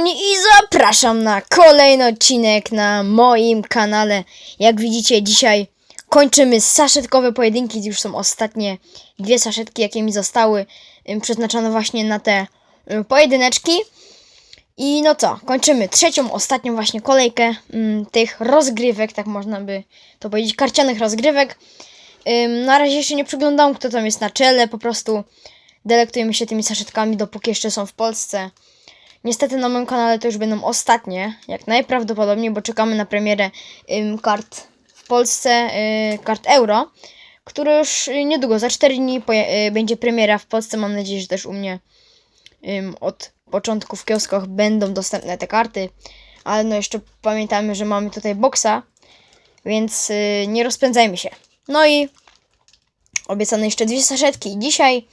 I zapraszam na kolejny odcinek na moim kanale. Jak widzicie, dzisiaj kończymy saszetkowe pojedynki. Już są ostatnie dwie saszetki, jakie mi zostały przeznaczone właśnie na te pojedyneczki. I no co, kończymy trzecią, ostatnią właśnie kolejkę tych rozgrywek, tak można by to powiedzieć, karcianych rozgrywek. Na razie jeszcze nie przyglądam, kto tam jest na czele, po prostu delektujemy się tymi saszetkami, dopóki jeszcze są w Polsce. Niestety na moim kanale to już będą ostatnie, jak najprawdopodobniej, bo czekamy na premierę ym, kart w Polsce, y, kart euro, które już y, niedługo, za 4 dni y, będzie premiera w Polsce. Mam nadzieję, że też u mnie od początku w kioskach będą dostępne te karty, ale no jeszcze pamiętajmy, że mamy tutaj boksa, więc y, nie rozpędzajmy się. No i obiecane jeszcze dwie saszetki. Dzisiaj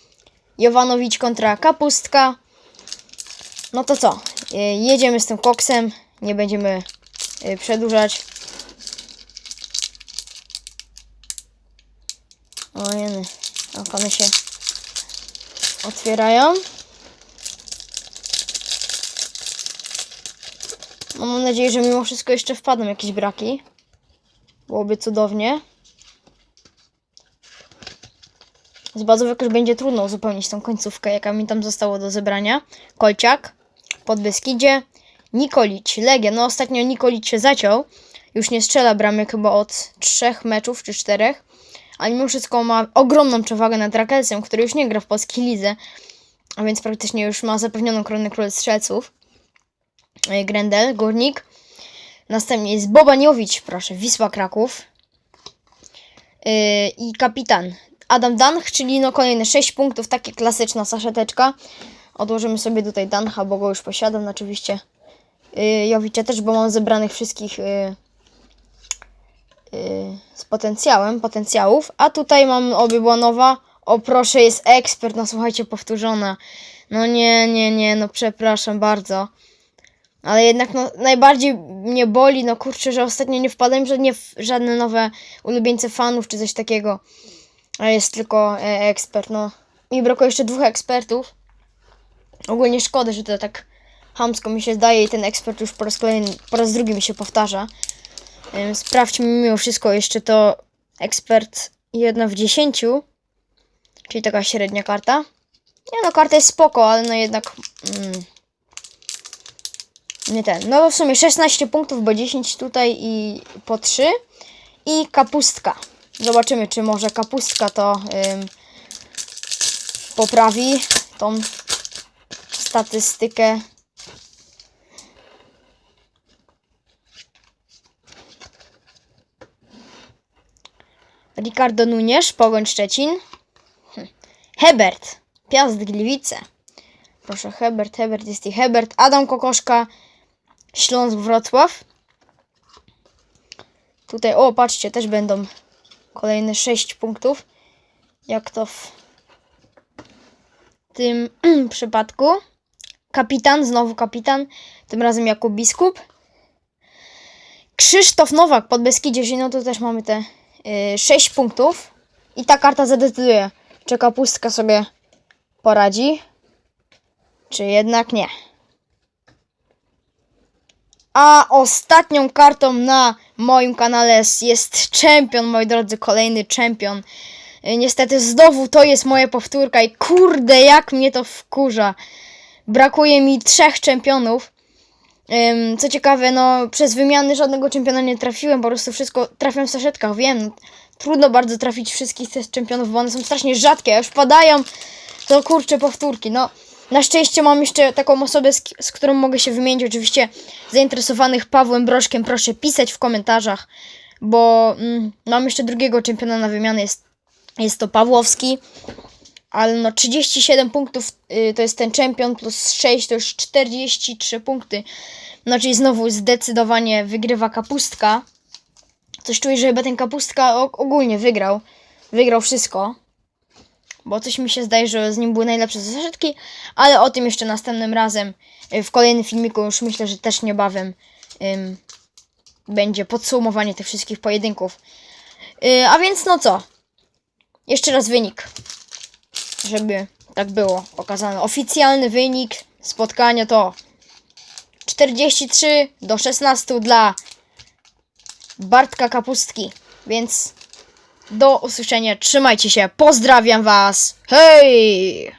Jowanowicz kontra Kapustka. No to co? Y, Jedziemy z tym koksem. Nie będziemy y, przedłużać. O jeny. Jak one się otwierają. No mam nadzieję, że mimo wszystko jeszcze wpadną jakieś braki. Byłoby cudownie. Z bazówek już będzie trudno uzupełnić tą końcówkę, jaka mi tam zostało do zebrania. Kolciak, Podbeskidzie, Nikolić, Legia. No ostatnio Nikolić się zaciął. Już nie strzela bramek chyba od trzech meczów czy czterech. Ale mimo wszystko ma ogromną przewagę nad Rakelsem, który już nie gra w polskiej lidze. A więc praktycznie już ma zapewnioną koronę króla strzelców. E, Grendel, Górnik. Następnie jest Bobaniowicz, proszę, Wisła Kraków. Yy, I kapitan Adam Danch, czyli no kolejne 6 punktów, takie klasyczna saszeteczka. Odłożymy sobie tutaj Dancha, bo go już posiadam oczywiście. Yy, Jowicza też, bo mam zebranych wszystkich yy, yy, z potencjałem, potencjałów. A tutaj mam Obi-Wanowa. O proszę, jest ekspert, no słuchajcie, powtórzona. No nie, nie, nie, no przepraszam bardzo. Ale jednak no, najbardziej mnie boli, no kurczę, że ostatnio nie wpadłem w żadne, żadne nowe ulubieńce fanów czy coś takiego. A jest tylko e, ekspert, no. Mi brakuje jeszcze dwóch ekspertów. Ogólnie szkoda, że to tak hamsko mi się zdaje i ten ekspert już po raz kolejny, po raz drugi mi się powtarza. Sprawdźmy mimo wszystko jeszcze to ekspert jedna w dziesięciu. Czyli taka średnia karta. Nie no, karta jest spoko, ale no jednak... Mm, nie ten. No w sumie 16 punktów, bo 10 tutaj i po 3. I kapustka. Zobaczymy, czy może kapustka to ym, poprawi tą statystykę. Ricardo Nunes, Pogoń Szczecin. Hm. Hebert, Piast Gliwice. Proszę, Hebert, Hebert jest i Hebert. Adam Kokoszka, Śląsk Wrocław. Tutaj, o patrzcie, też będą kolejne 6 punktów. Jak to w tym przypadku. Kapitan, znowu kapitan. Tym razem jako biskup. Krzysztof Nowak pod Beskidzie, no to też mamy te y, 6 punktów. I ta karta zadecyduje, czy kapustka sobie poradzi, czy jednak nie. A ostatnią kartą na moim kanale jest czempion, moi drodzy, kolejny czempion. Y, Niestety znowu to jest moja powtórka i kurde, jak mnie to wkurza. Brakuje mi trzech czempionów. Co ciekawe, no przez wymiany żadnego czempiona nie trafiłem, po prostu wszystko trafiam w saszetkach, wiem. Trudno bardzo trafić wszystkich tych czempionów, bo one są strasznie rzadkie, a już padają, to kurcze powtórki. No, na szczęście mam jeszcze taką osobę, z, z którą mogę się wymienić. Oczywiście zainteresowanych Pawłem Brożkiem proszę pisać w komentarzach, bo mm, mam jeszcze drugiego czempiona na wymianę, jest, jest to Pawłowski. Ale no 37 punktów y, to jest ten czempion, plus 6 to już 43 punkty. No czyli znowu zdecydowanie wygrywa kapustka. Coś czuję, że chyba ten kapustka ogólnie wygrał. Wygrał wszystko. Bo coś mi się zdaje, że z nim były najlepsze zaszczytki, ale o tym jeszcze następnym razem. y, W kolejnym filmiku już myślę, że też niebawem ym, będzie podsumowanie tych wszystkich pojedynków. Y, a więc no co? Jeszcze raz wynik żeby tak było pokazane. Oficjalny wynik spotkania to 43 do 16 dla Bartka Kapustki. Więc do usłyszenia, trzymajcie się, pozdrawiam was, hej!